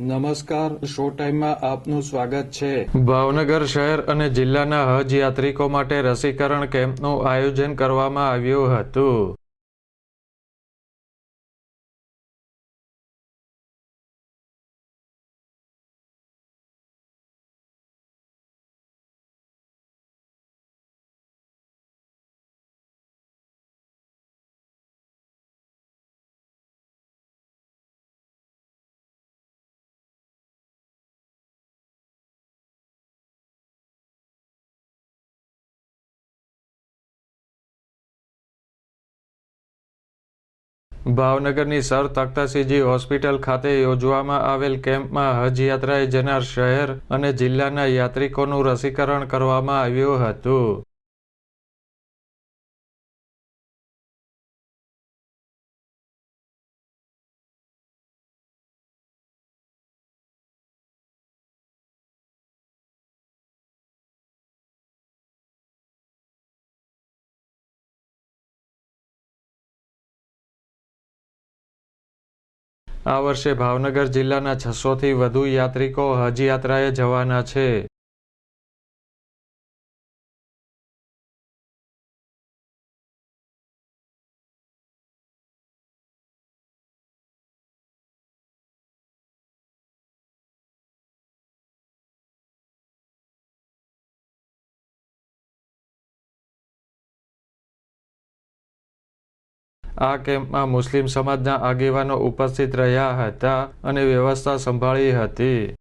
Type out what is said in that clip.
નમસ્કાર, શો ટાઈમમાં આપનું સ્વાગત છે. ભાવનગર શહેર અને જિલ્લાના હજ યાત્રિકો માટે રસીકરણ કેમ્પનું આયોજન કરવામાં આવ્યું હતું. ભાવનગરની સર તખ્તસિંહજી હોસ્પિટલ ખાતે યોજવામાં આવેલ કેમ્પમાં હજ યાત્રાએ જનાર શહેર અને જિલ્લાના યાત્રિકોનું રસીકરણ કરવામાં આવ્યું હતું. આ વર્ષે ભાવનગર જિલ્લાના છસોથી વધુ યાત્રિકો હજ યાત્રાએ જવાના છે. આ કેમ્પમાં મુસ્લિમ સમાજના આગેવાનો ઉપસ્થિત રહ્યા હતા અને વ્યવસ્થા સંભાળી હતી.